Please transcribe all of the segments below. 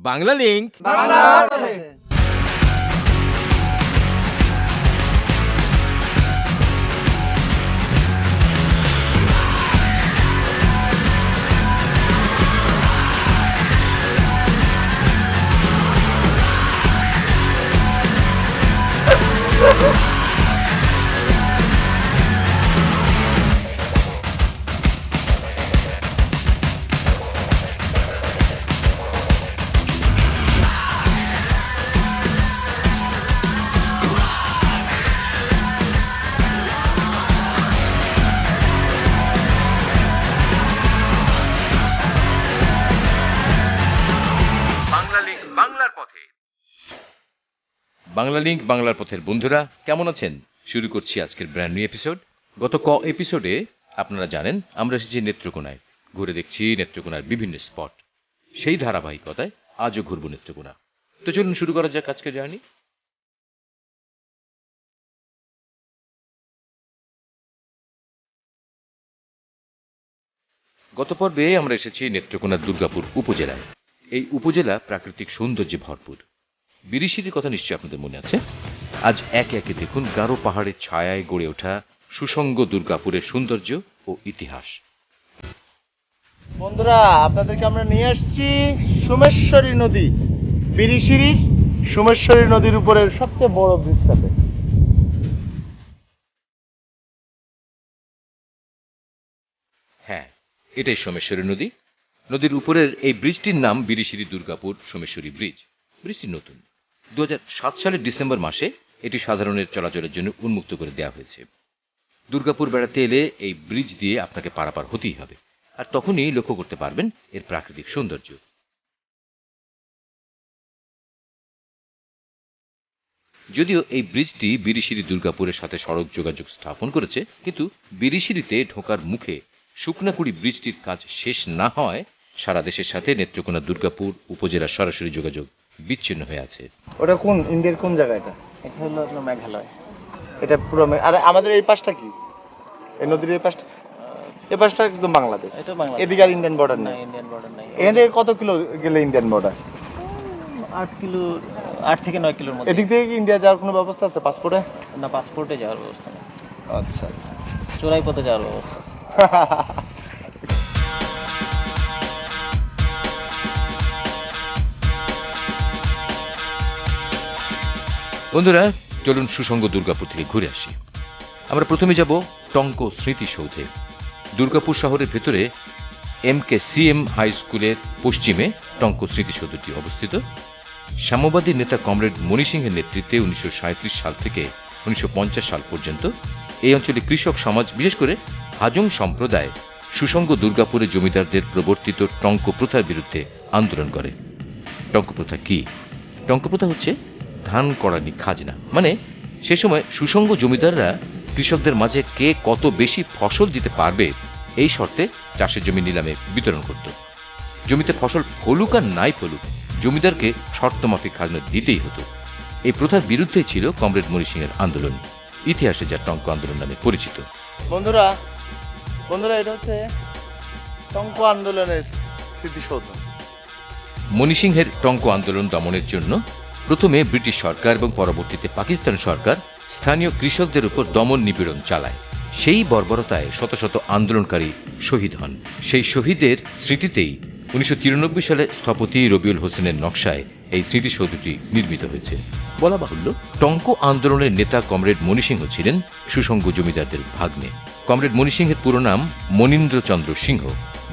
Bangla link Bangla link বাংলার পথের বন্ধুরা, কেমন আছেন? শুরু করছি আজকের ব্র্যান্ড নিউ এপিসোড গত ক এপিসোডে আপনারা জানেন, আমরা এসেছি নেত্রকোনায়। ঘুরে দেখছি নেত্রকোনার বিভিন্ন স্পট সেই ধারাবাহিকতায় আজও ঘুরব নেত্রকোনা। তো চলুন শুরু করা যাক আজকে জার্নি গত পর্বে আমরা এসেছি নেত্রকোনার দুর্গাপুর উপজেলায়। এই উপজেলা প্রাকৃতিক সৌন্দর্যে ভরপুর। বিরিশিরির কথা নিশ্চয়ই আপনাদের মনে আছে? আজ একে একে দেখুন গারো পাহাড়ের ছায়ায় গড়ে ওঠা সুসঙ্গ দুর্গাপুরের সৌন্দর্য ও ইতিহাস। বন্ধুরা আপনাদেরকে আমরা নিয়ে আসছি সোমেশ্বরী নদী। বিরিশিরির সোমেশ্বরী নদীর উপরের সবচেয়ে বড় ব্রিজটাতে। হ্যাঁ এটাই সোমেশ্বরী নদী। নদীর উপরের এই ব্রিজটির নাম বিরিশিরি দুর্গাপুর সোমেশ্বরী ব্রিজ। ব্রিজটি নতুন। দু হাজার সাত সালের ডিসেম্বর মাসে এটি সাধারণের চলাচলের জন্য উন্মুক্ত করে দেওয়া হয়েছে। দুর্গাপুর বেড়াতে এলে এই ব্রিজ দিয়ে আপনাকে পারাপার হতেই হবে। আর তখনই লক্ষ্য করতে পারবেন এর প্রাকৃতিক সৌন্দর্য। যদিও এই ব্রিজটি বিরিশিরি দুর্গাপুরের সাথে সড়ক যোগাযোগ স্থাপন করেছে, কিন্তু বিরিশিরিতে ঢোকার মুখে শুকনাকুড়ি ব্রিজটির কাজ শেষ না হয় সারা দেশের সাথে নেত্রকোনা দুর্গাপুর উপজেলার সরাসরি যোগাযোগ বিচ্ছিন্ন হয়ে আছে। ওটা কোন ইন্ডিয়ার কোন জায়গা এটা? এটা হলো আপনার মেঘালয়। এটা পুরো আর আমাদের এই পাশটা কি? এই নদীর এই পাশটা? এই পাশটা একদম বাংলাদেশ। এটা বাংলাদেশ। এদিকে আর ইন্ডিয়ান বর্ডার নেই। ইন্ডিয়ান বর্ডার নাই। এখান থেকে কত কিলো গেলে ইন্ডিয়ান বর্ডার আট কিলো আট থেকে নয় কিলোর মধ্যে। এদিক থেকে কি ইন্ডিয়া যাওয়ার কোনো ব্যবস্থা আছে পাসপোর্টে না পাসপোর্টে যাওয়ার ব্যবস্থা নেই। আচ্ছা চোরাই পথে যাওয়ার ব্যবস্থা বন্ধুরা, চলুন সুসঙ্গ দুর্গাপুর থেকে ঘুরে আসি। আমরা প্রথমে যাব টঙ্ক স্মৃতিসৌধে। দুর্গাপুর শহরের ভেতরে এম কে সিএম হাই স্কুলের পশ্চিমে টঙ্ক স্মৃতিসৌধটি অবস্থিত। সাম্যবাদী নেতা কমরেড মণি সিংহের নেতৃত্বে উনিশশো সাল থেকে উনিশশো পঞ্চাশ সাল পর্যন্ত এই অঞ্চলে কৃষক সমাজ, বিশেষ করে হাজং সম্প্রদায় সুসঙ্গ দুর্গাপুরে জমিদারদের প্রবর্তিত টঙ্ক প্রথার বিরুদ্ধে আন্দোলন করে। টঙ্ক প্রথা কি? টঙ্ক প্রথা হচ্ছে ধান করানি খাজনা। মানে সে সময় সুসঙ্গ জমিদাররা কৃষকদের মাঝে কে কত বেশি ফসল দিতে পারবে এই শর্তে চাষের জমি নিলামে বিতরণ করত। জমিতে ফসল ফলুক আর নাই ফলুক জমিদারকে শর্ত মাফিক খাজনা দিতেই হতো। এই প্রথার বিরুদ্ধেই ছিল কমরেড মণি সিংয়ের আন্দোলন ইতিহাসে যা টঙ্ক আন্দোলন নামে পরিচিত। বন্ধুরা বন্ধুরা এটা হচ্ছে টঙ্ক আন্দোলনের স্মৃতিসৌধ। মণি সিংহের টঙ্ক আন্দোলন দমনের জন্য প্রথমে ব্রিটিশ সরকার এবং পরবর্তীতে পাকিস্তান সরকার স্থানীয় কৃষকদের উপর দমন নিপীড়ন চালায়। সেই বর্বরতায় শত শত আন্দোলনকারী শহীদ হন। সেই শহীদের স্মৃতিতেই উনিশশো তিরানব্বই সালে স্থপতি রবিউল হোসেনের নকশায় এই স্মৃতিসৌধটি নির্মিত হয়েছে। বলা বাহুল্য, টঙ্ক আন্দোলনের নেতা কমরেড মণি সিংহ ছিলেন সুসঙ্গ জমিদারদের ভাগ্নে। কমরেড মণি সিংহের পুরো নাম মনীন্দ্রচন্দ্র সিংহ,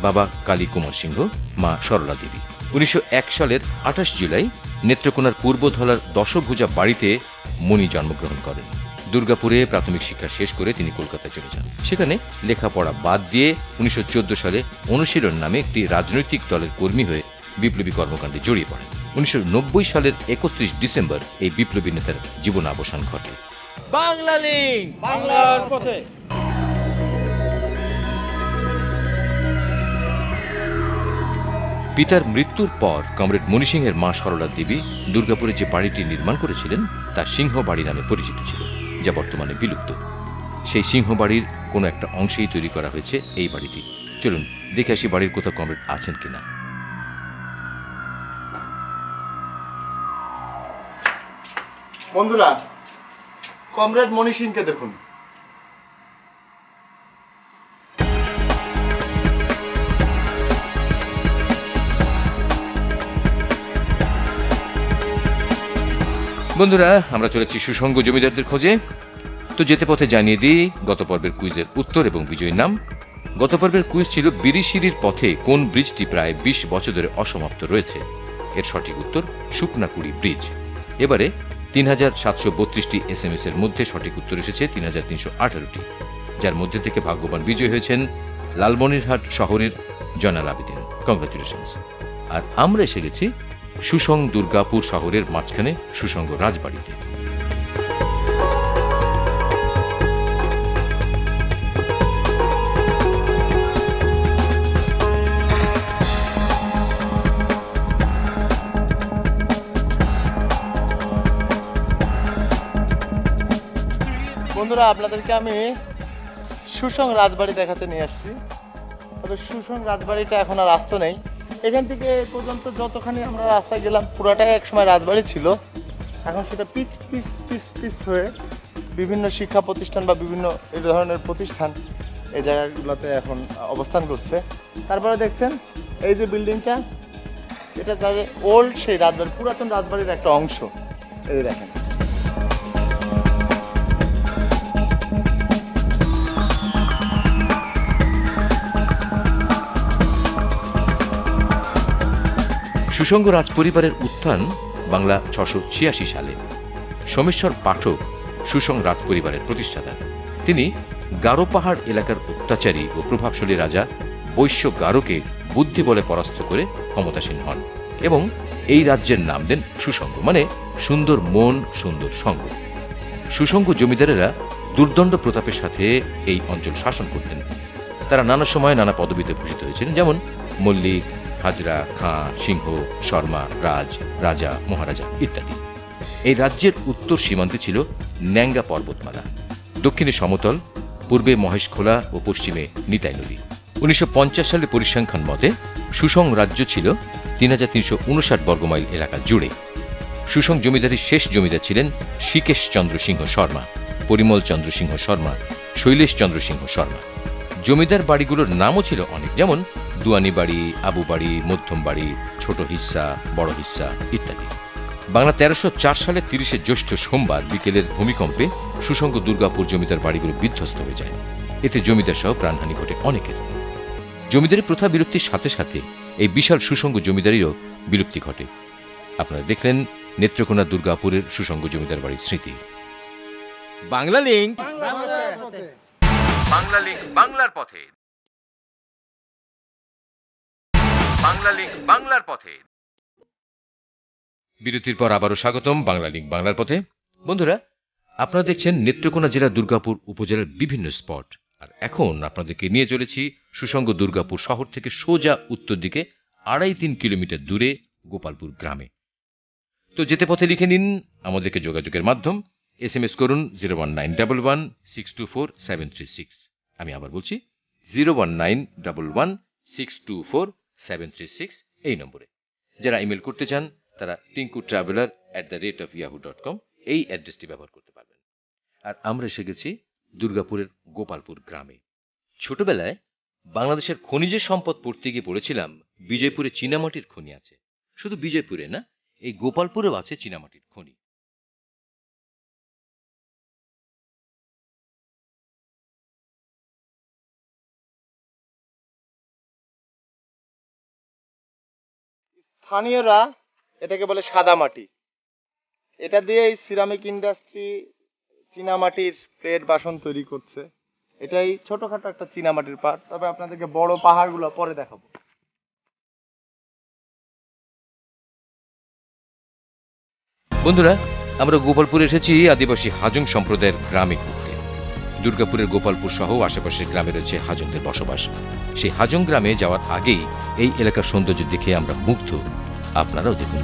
বাবা কালী কুমার সিংহ, মা সরলা দেবী। উনিশশো সালের আঠাশ জুলাই নেত্রকোনার পূর্বধলার দশভুজা বাড়িতে মণি জন্মগ্রহণ করেন। দুর্গাপুরে প্রাথমিক শিক্ষা শেষ করে তিনি কলকাতায় চলে যান। সেখানে লেখাপড়া বাদ দিয়ে উনিশশো চোদ্দ সালে অনুশীলন নামে একটি রাজনৈতিক দলের কর্মী হয়ে বিপ্লবী কর্মকাণ্ডে জড়িয়ে পড়েন। উনিশশো নব্বই সালের একত্রিশ ডিসেম্বর এই বিপ্লবী নেতার জীবন অবসান ঘটে। বাংলা লিঙ্ক! বাংলার পথে। পিতার মৃত্যুর পর কমরেড মণিসিংহের মা সরলা দেবী দুর্গাপুরে যে বাড়িটি নির্মাণ করেছিলেন, তা সিংহ বাড়ি নামে পরিচিত ছিল, যা বর্তমানে বিলুপ্ত। সেই সিংহ বাড়ির কোনো একটা অংশেই তৈরি করা হয়েছে এই বাড়িটি। চলুন, দেখে আসি বাড়ির কোথাও কমরেড আছেন কিনা। বন্ধুরা, কমরেড মনি সিংকে দেখুন। বন্ধুরা, আমরা চলেছি সুসঙ্গ জমিদারদের খোঁজে। তো যেতে পথে জানিয়ে দিই, গত পর্বের কুইজের উত্তর এবং বিজয়ীর নাম। গত পর্বের কুইজ ছিল বিরিশিরির পথে কোন ব্রিজটি প্রায় বিশ বছর ধরে অসমাপ্ত রয়েছে। এর সঠিক উত্তর, শুকনাকুড়ি ব্রিজ। এবারে তিন হাজার সাতশো বত্রিশটি এস এম এস এর মধ্যে সঠিক উত্তর এসেছে তিন হাজার তিনশো আঠারোটি। যার মধ্যে থেকে ভাগ্যবান বিজয়ী হয়েছেন লালমনিরহাট শহরের জয়নাল আবেদিন। কংগ্রাচুলেশনস আর আমরা এসে গেছি সুসং দুর্গাপুর শহরের মাঝখানে সুসঙ্গ রাজবাড়িতে। বন্ধুরা, আপনাদেরকে আমি সুসং রাজবাড়ি দেখাতে নিয়ে আসছি। তবে সুসং রাজবাড়িটা এখন আর রাস্তা নেই। এখান থেকে পর্যন্ত যতখানি আমরা রাস্তায় গেলাম পুরাটাই একসময় রাজবাড়ি ছিল। এখন সেটা পিচ পিচ পিচ পিচ হয়ে বিভিন্ন শিক্ষা প্রতিষ্ঠান বা বিভিন্ন এই ধরনের প্রতিষ্ঠান এই জায়গাগুলোতে এখন অবস্থান করছে। তারপরে দেখছেন, এই যে বিল্ডিংটা, এটা তাদের ওল্ড সেই রাজবাড়ি, পুরাতন রাজবাড়ির একটা অংশ। এই দেখেন। সুসঙ্গ রাজপরিবারের উত্থান বাংলা ছশো ছিয়াশি সালে। সোমেশ্বর পাঠক সুসং রাজপরিবারের প্রতিষ্ঠাতা। তিনি গারো পাহাড় এলাকার অত্যাচারী ও প্রভাবশালী রাজা বৈশ্য গারোকে বুদ্ধি বলে পরাস্ত করে ক্ষমতাসীন হন এবং এই রাজ্যের নাম দেন সুসঙ্গ মানে সুন্দর মন, সুন্দর সঙ্গ। সুসঙ্গ জমিদারেরা দুর্দণ্ড প্রতাপের সাথে এই অঞ্চল শাসন করতেন। তারা নানা সময় নানা পদবিতে ভূষিত হয়েছিলেন, যেমন মল্লিক হাজরা, খাঁ, সিংহ, শর্মা, রাজ, রাজা, মহারাজা ইত্যাদি। এই রাজ্যের উত্তর সীমান্তে ছিল ন্যাঙ্গা পর্বতমালা। দক্ষিণে সমতল, পূর্বে মহেশখোলা ও পশ্চিমে নিতাই নদী। উনিশশো সালে পরিসংখ্যান মতে, সুসং রাজ্য ছিল তিন হাজার তিনশো উনষাট বর্গমাইল এলাকা জুড়ে। সুসং জমিদারির শেষ জমিদার ছিলেন শিকেশ চন্দ্র সিংহ শর্মা, পরিমল চন্দ্র সিংহ শর্মা, শৈলেশ চন্দ্র সিংহ শর্মা। জমিদার বাড়িগুলোর নামও ছিল অনেক, যেমন দুয়ানি বাড়ি আবু বাড়ি মধ্যম বাড়ি ছোট হিস্সা বড় হিস্সা ইত্যাদি। বাংলা তেরোশো চার সালের তিরিশে জ্যৈষ্ঠ সোমবার বিকেলের ভূমিকম্পে সুসঙ্গ দুর্গাপুর জমিদার বাড়িগুলো বিধ্বস্ত হয়ে যায়। এতে জমিদার সহ প্রাণহানি ঘটে অনেকের। জমিদারি প্রথা বিলুপ্তির সাথে সাথে এই বিশাল সুসঙ্গ জমিদারিরও বিলুপ্তি ঘটে। আপনারা দেখলেন নেত্রকোনা দুর্গাপুরের সুসঙ্গ জমিদার বাড়ির স্মৃতি। বাংলা লিঙ্ক বাংলা লিঙ্ক বাংলার পথে। বাংলা লিঙ্ক বাংলার পথে। বিরতির পর আবারও স্বাগতম বাংলা লিঙ্ক বাংলার পথে। বন্ধুরা, আপনারা দেখছেন নেত্রকোনা জেলা দুর্গাপুর উপজেলার বিভিন্ন স্পট। আর এখন আপনাদেরকে নিয়ে চলেছি সুসঙ্গ দুর্গাপুর শহর থেকে সোজা উত্তর দিকে, আড়াই তিন কিলোমিটার দূরে গোপালপুর গ্রামে। তো যেতে পথে লিখে নিন আমাদেরকে যোগাযোগের মাধ্যম। এস এম এস করুন zero one nine double one six two four seven three six আমি আবার বলছি zero one nine double one six two four seven three six এই নম্বরে। যারা ইমেল করতে চান, তারা Tinku traveller at the rate of Yahoo dot com এই অ্যাড্রেসটি ব্যবহার করতে পারবেন। আর আমরা এসে গেছি দুর্গাপুরের গোপালপুর গ্রামে। ছোটবেলায় বাংলাদেশের খনিজ সম্পদ পড়তে গিয়ে পড়েছিলাম, বিজয়পুরে চীনামাটির খনি আছে। শুধু বিজয়পুরে না, এই গোপালপুরেও আছে চীনামাটির খনি। স্থানীয়রা এটাকে বলে সাদা মাটি। এটা দিয়ে এই সিরামিক ইন্ডাস্ট্রি চীনামাটির প্লেট বাসন তৈরি করছে। এটাই ছোটখাটো একটা চীনামাটির পাহাড় তবে আপনাদেরকে বড় পাহাড়গুলো পরে দেখাবো। বন্ধুরা, আমরা গোপালপুরে এসেছি আদিবাসী হাজং সম্প্রদায়ের গ্রামে। ঘুরতে দুর্গাপুরের গোপালপুর সহ আশেপাশের গ্রামে রয়েছে হাজংদের বসবাস। সেই হাজং গ্রামে যাওয়ার আগেই এই এলাকার সৌন্দর্য দেখে আমরা মুগ্ধ। আপনারাও দেখুন।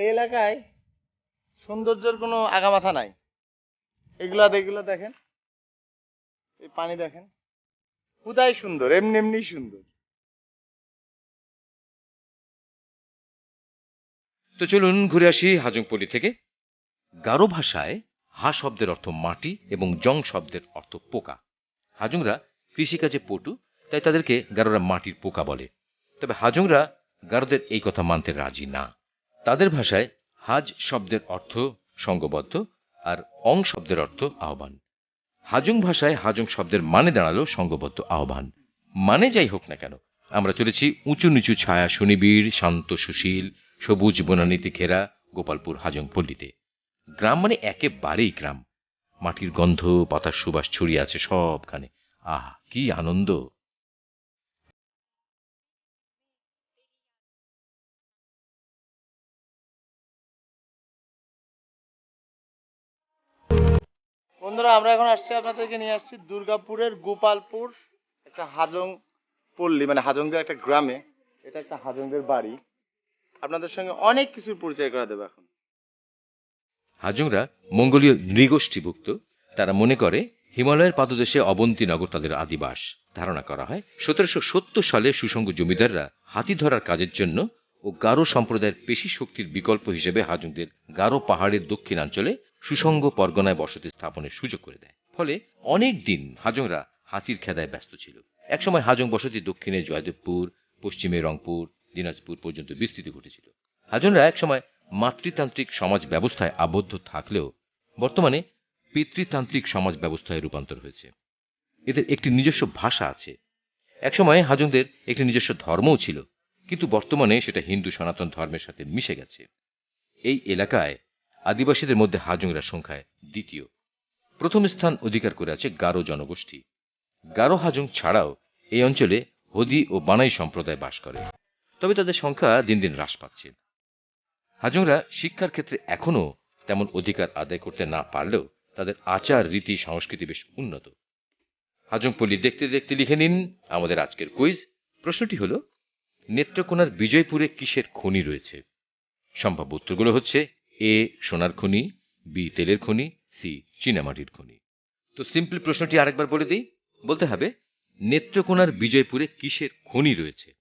এই এলাকায় সৌন্দর্যের কোনো আগামাথা নাই। এগুলা, এগুলো দেখেন। এই পানি দেখেন। খুদাই সুন্দর, এমনি এমনি সুন্দর। তো চলুন ঘুরে আসি হাজংপল্লী থেকে। গারো ভাষায় হা শব্দের অর্থ মাটি এবং জং শব্দের অর্থ পোকা। হাজংরা কৃষিকাজে পটু, তাই তাদেরকে গারোরা মাটির পোকা বলে। তবে হাজংরা গারোদের এই কথা মানতে রাজি না। তাদের ভাষায় হাজ শব্দের অর্থ সঙ্গবদ্ধ আর অং শব্দের অর্থ আহ্বান। হাজং ভাষায় হাজং শব্দের মানে দাঁড়াল সঙ্গবদ্ধ আহ্বান। মানে যাই হোক না কেন, আমরা চলেছি উঁচু নিচু ছায়া সুনিবিড়, শান্ত সুশীল, সবুজ বনানীতে ঘেরা গোপালপুর হাজং পল্লীতে। গ্রাম মানে একেবারেই গ্রাম। মাটির গন্ধ, পাতার সুবাস ছড়িয়ে আছে সবখানে। আহ, কি আনন্দ! বন্ধুরা, আমরা এখন আসছি আপনাদেরকে নিয়ে আসছি দুর্গাপুরের গোপালপুর, একটা হাজং পল্লী মানে হাজংদের একটা গ্রামে। এটা একটা হাজংদের বাড়ি। আপনাদের সঙ্গে অনেক কিছুর পরিচয় করা দেবে এখন। হাজংরা মঙ্গোলীয় নৃগোষ্ঠীভুক্ত। তারা মনে করে, হিমালয়ের পাদদেশে অবন্তীনগর তাদের আদিবাস। ধারণা করা হয়, সতেরোশো সত্তর সালে সুসঙ্গ জমিদাররা হাতি ধরার কাজের জন্য ও গারো সম্প্রদায়ের পেশি শক্তির বিকল্প হিসেবে হাজংদের গারো পাহাড়ের দক্ষিণাঞ্চলে সুসঙ্গ পরগনায় বসতি স্থাপনের সুযোগ করে দেয়। ফলে অনেক দিন হাজংরা হাতির খেদায় ব্যস্ত ছিল। একসময় হাজং বসতি দক্ষিণে জয়দেবপুর, পশ্চিমে রংপুর, দিনাজপুর পর্যন্ত বিস্তৃতি ঘটেছিল। হাজংরা একসময় মাতৃতান্ত্রিক সমাজ ব্যবস্থায় আবদ্ধ থাকলেও বর্তমানে পিতৃতান্ত্রিক সমাজ ব্যবস্থায় রূপান্তর হয়েছে। এদের একটি নিজস্ব ভাষা আছে। একসময় হাজংদের একটি নিজস্ব ধর্মও ছিল, কিন্তু বর্তমানে সেটা হিন্দু সনাতন ধর্মের সাথে মিশে গেছে। এই এলাকায় আদিবাসীদের মধ্যে হাজংরা সংখ্যায় দ্বিতীয়। প্রথম স্থান অধিকার করে আছে গারো জনগোষ্ঠী। গারো হাজং ছাড়াও এই অঞ্চলে হদি ও বানাই সম্প্রদায় বাস করে। তবে তাদের সংখ্যা দিন দিন হ্রাস পাচ্ছে। হাজংরা শিক্ষার ক্ষেত্রে এখনও তেমন অধিকার আদায় করতে না পারলেও তাদের আচার, রীতি, সংস্কৃতি বেশ উন্নত। হাজংপল্লী দেখতে দেখতে লিখে নিন আমাদের আজকের কুইজ। প্রশ্নটি হল, নেত্রকোনার বিজয়পুরে কিসের খনি রয়েছে? সম্ভাব্য উত্তরগুলো হচ্ছে এ সোনার খনি বি তেলের খনি সি চীনামাটির খনি। তো সিম্পল প্রশ্নটি আরেকবার বলে দিই। বলতে হবে নেত্রকোনার বিজয়পুরে কিসের খনি রয়েছে?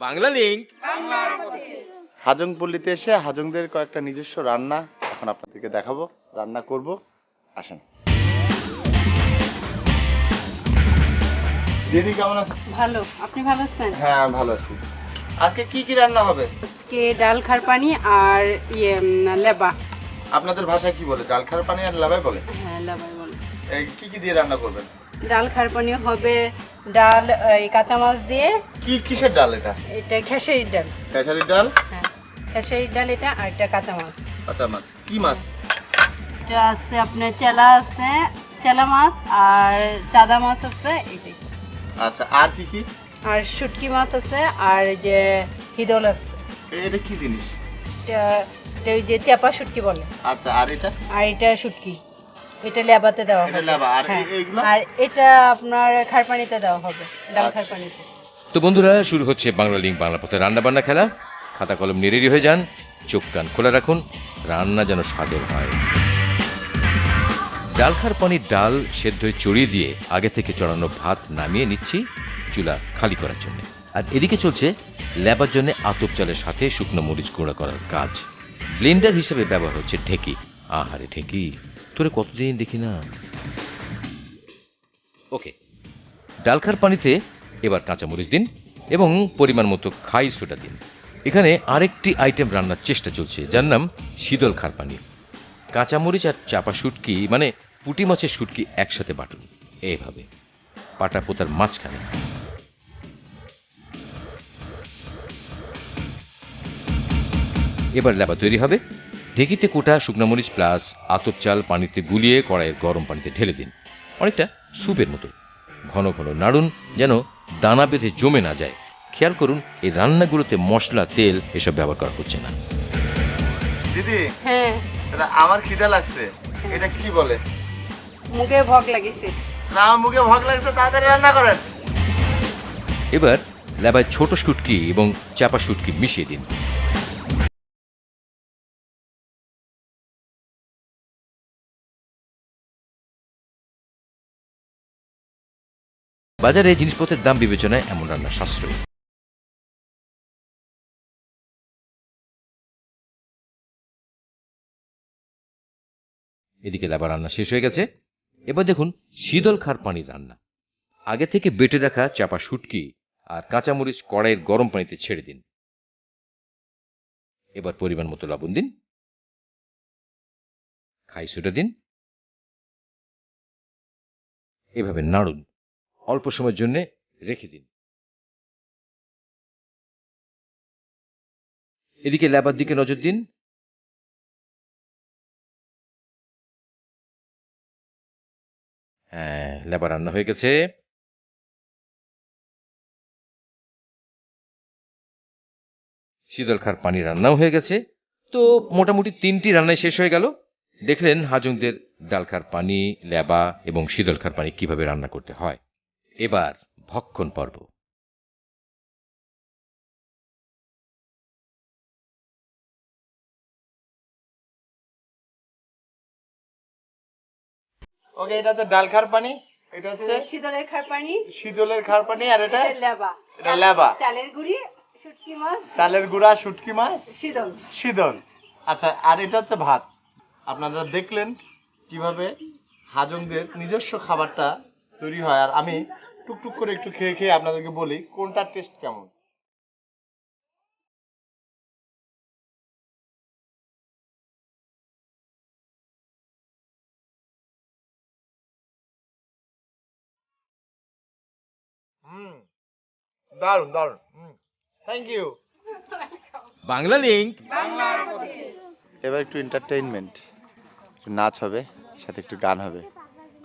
বাংলা লিঙ্ক। হাজং পল্লীতে এসে হাজংদের কয়েকটা নিজস্ব রান্না এখন আপনাদেরকে দেখাবো। রান্না করব। আসেন। দিদি কেমন আছেন? ভালো। আপনি ভালো আছেন? হ্যাঁ ভালো আছি। আজকে কি কি রান্না হবে? কে ডাল খার পানি আর ইয়ে লেবা। আপনাদের ভাষায় কি বলে? ডাল খার পানি আর লাভাই বলে? হ্যাঁ লেবাই বলে। এই কি কি দিয়ে রান্না করবেন? ডাল খার পানি হবে ডাল এই কাঁচা মাছ দিয়ে। কি কিসের ডাল এটা? এটা খেসারির ডাল। খেসারির ডাল? খেসারির ডাল এটা আর এটা কাঁচা মাছ। আচ্ছা মাছ। কি মাছ? এটা আছে আপনার চেলা আছে চেলা মাছ আর চাদা মাছ আছে এটাই। আচ্ছা আর কি কি? আর শুটকি মাছ আছে আর যে হিদল আছে। এটা কি জিনিস? এটা ওই যে চেপা শুটকি বলে। আচ্ছা আর এটা? আর এটা শুটকি। এটা লেবাতে দেওয়া হবে। আর হ্যাঁ? আর এটা আপনার খারপানিতে দেওয়া হবে। ডাল আচ্ছা। খারপানিতে। তো বন্ধুরা শুরু হচ্ছে বাংলা লিঙ্ক বাংলা পথে রান্না বান্না খেলা। খাতা কলম নিয়ে হয়ে যান, চোখ কান খোলা রাখুন, রান্না যেন স্বাদের হয়। ডাল খার পানির ডাল সেদ্ধ চড়িয়ে দিয়ে আগে থেকে চড়ানো ভাত নামিয়ে নিচ্ছি চুলা খালি করার জন্য। আর এদিকে চলছে লেবার জন্য আতপ চালের সাথে শুকনো মরিচ গুঁড়া করার কাজ। ব্লেন্ডার হিসেবে ব্যবহার হচ্ছে ঢেকি। আহারে ঢেকি, তোরে কতদিন দেখি না। ওকে, ডালখার পানিতে এবার কাঁচামরিচ দিন এবং পরিমাণ মতো খাই সোটা দিন। এখানে আরেকটি আইটেম রান্নার চেষ্টা চলছে, যার নাম শীতল খার পানি কাঁচামরিচ আর চাপা শুটকি মানে পুঁটি মাছের শুটকি একসাথে বাটুন, এইভাবে। পাটা পোতার মাঝখানে। এবার লেবা তৈরি হবে। ঢেকিতে কোটা, শুকনো মরিচ প্লাস আতপ চাল পানিতে গুলিয়ে কড়াইয়ের গরম পানিতে ঢেলে দিন। অনেকটা স্যুপের মতো। ঘন ঘন নাড়ুন, যেন দানা বেঁধে জমে না যায়। খেয়াল করুন এই রান্নাগুলোতে মশলা তেল এসব ব্যবহার করা হচ্ছে না। দিদি হ্যাঁ। আমার খিদে লাগছে। এটা কি বলে? মুখে ভোগ লাগিয়েছে। না মুখে ভোগ লাগছে তাড়াতাড়ি রান্না করেন। এবার লেবায় ছোট শুটকি এবং চাপা শুটকি মিশিয়ে দিন। বাজারে জিনিসপত্রের দাম বিবেচনায় এমন রান্না সাশ্রয়ী। এদিকে লেবার রান্না শেষ হয়ে গেছে। এবার দেখুন শীতল খার পানির রান্না। আগে থেকে বেটে রাখা চাপা শুটকি আর কাঁচামরিচ কড়াইয়ের গরম পানিতে ছেড়ে দিন। এবার পরিমাণ মতো লবণ দিন। খাই সোডা দিন। এভাবে নাড়ুন। অল্প সময়ের জন্য রেখে দিন। এদিকে ল্যাবার দিকে নজর দিন। হ্যাঁ রান্না হয়ে গেছে। শীতলখার পানি রান্নাও হয়ে গেছে। তো মোটামুটি তিনটি রান্নায় শেষ হয়ে গেল। দেখলেন হাজুংদের ডালখার পানি, লেবা এবং শীতলখার পানি কীভাবে রান্না করতে হয়। এবার ভক্ষণ পর্ব। ওকে এটা তো ডাল খার পানি এটা হচ্ছে শীতলের খার পানি শীতলের খার পানি আর এটা? এটা লেবা এটা লেবা। চালের গুঁড়ি শুটকি মাছ। চালের গুঁড়া শুটকি মাছ? শীতল। শীতল। আচ্ছা আর এটা হচ্ছে ভাত। আপনারা দেখলেন কীভাবে হাজংদের নিজস্ব খাবারটা তৈরি হয় আর আমি টুকটুক করে একটু খেয়ে খেয়ে আপনাদেরকে বলি কোনটার টেস্ট কেমন। দারুণ দারুণ থ্যাংক ইউ বাংলা লিঙ্ক এবার একটু এন্টারটেইনমেন্ট একটু নাচ হবে সাথে একটু গান হবে।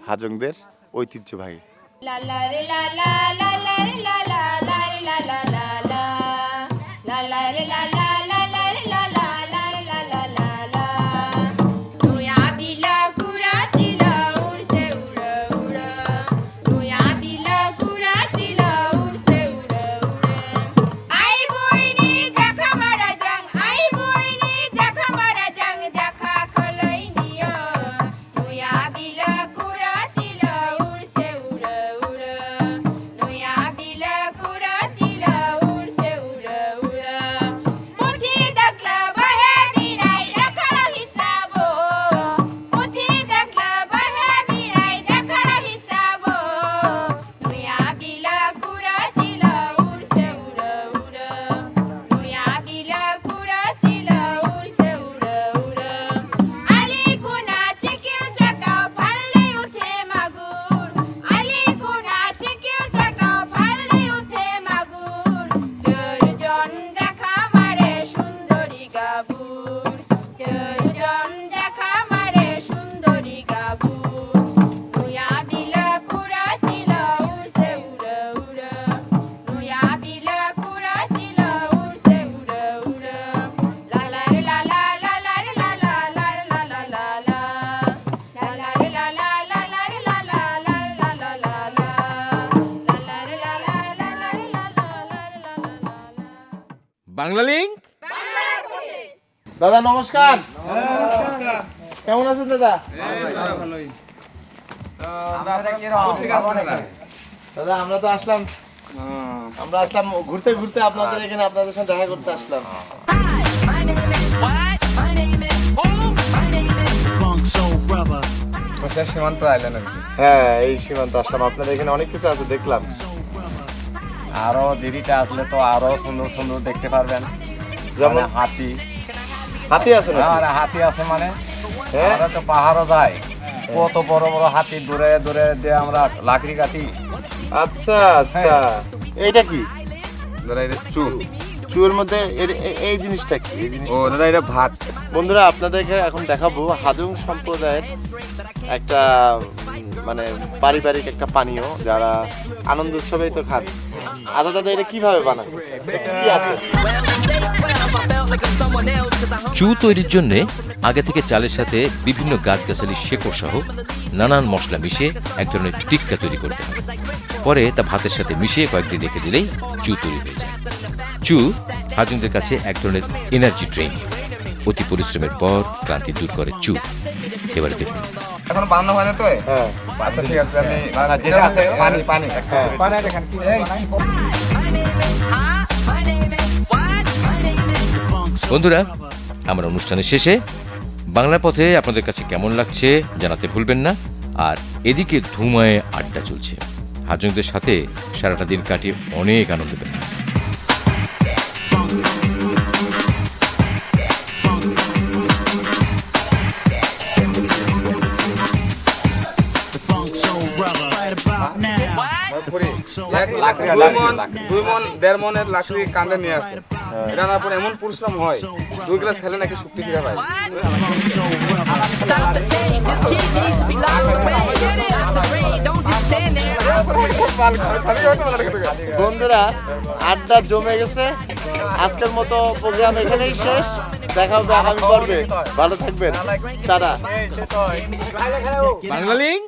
হাজংদের ঐতিহ্যবাহী। লা লা রে লা la বাংলা লিঙ্ক দাদা নমস্কার। কেমন আছেন দাদা? দাদা আমরা তো আসলাম আমরা আসলাম ঘুরতে ঘুরতে আপনাদের এখানে আপনাদের সাথে দেখা করতে আসলাম। হ্যাঁ এই সীমান্ত আসলাম। আপনাদের এখানে অনেক কিছু আছে দেখলাম। আরও দেরিতে আসলে তো আরও সুন্দর সুন্দর দেখতে পারবেন। যেমন? মানে হাতি। হাতি আছে নাকি? আর হাতি আছে মানে? হ্যাঁ? আমরা তো পাহাড়ও যাই। কত বড় বড় হাতি দূরে দূরে দিয়ে আমরা লাকড়ি কাটি। আচ্ছা আচ্ছা। এইটা কি? দাদা এটা চুল চুয়ের মধ্যে এই জিনিসটা কি? এই জিনিস ও দাদা এটা ভাত। বন্ধুরা আপনাদেরকে এখন দেখাবো হাজং সম্প্রদায়ের একটা মানে পারিবারিক একটা পানীয় যারা আনন্দ উৎসবেই তো খান। আদা দাদা এটা কীভাবে এটা কি আছে? চু তৈরির জন্য আগে থেকে চালের সাথে বিভিন্ন গাছগাছালি শেকড় সহ নানান মশলা মিশিয়ে এক ধরনের টিক্কা তৈরি করতে হয়। পরে তা ভাতের সাথে মিশিয়ে কয়েকটি রেখে দিলেই চু তৈরি হয়ে যায়। চু হাজুনদের কাছে এক ধরনের এনার্জি ড্রিঙ্ক অতি পরিশ্রমের পর ক্লান্তি দূর করে চু। এবারে দেখুন। এখন বানানো হয় না তো? হ্যাঁ। আচ্ছা ঠিক আছে আমি যেটা আছে পানি পানি। বন্ধুরা আমার অনুষ্ঠানের শেষে বাংলা পথে আপনাদের কাছে কেমন লাগছে জানাতে ভুলবেন না আর এদিকে ধুমায় আড্ডা চলছে। হাজংদের সাথে সারাটা দিন কাটিয়ে অনেক আনন্দ পেলাম। দুই মন দুই মন দেড় মনের লাকড়ি কান্দে নিয়ে আসে। এটা না পরে এমন পরিশ্রম হয় দুই গ্লাস খেলে নাকি শক্তি ফিরে পায়। বন্ধুরা আড্ডা জমে গেছে। আজকের মতো প্রোগ্রাম এখানেই শেষ। দেখা হবে আগামী পর্বে। ভালো থাকবেন। তারা বাংলা লিঙ্ক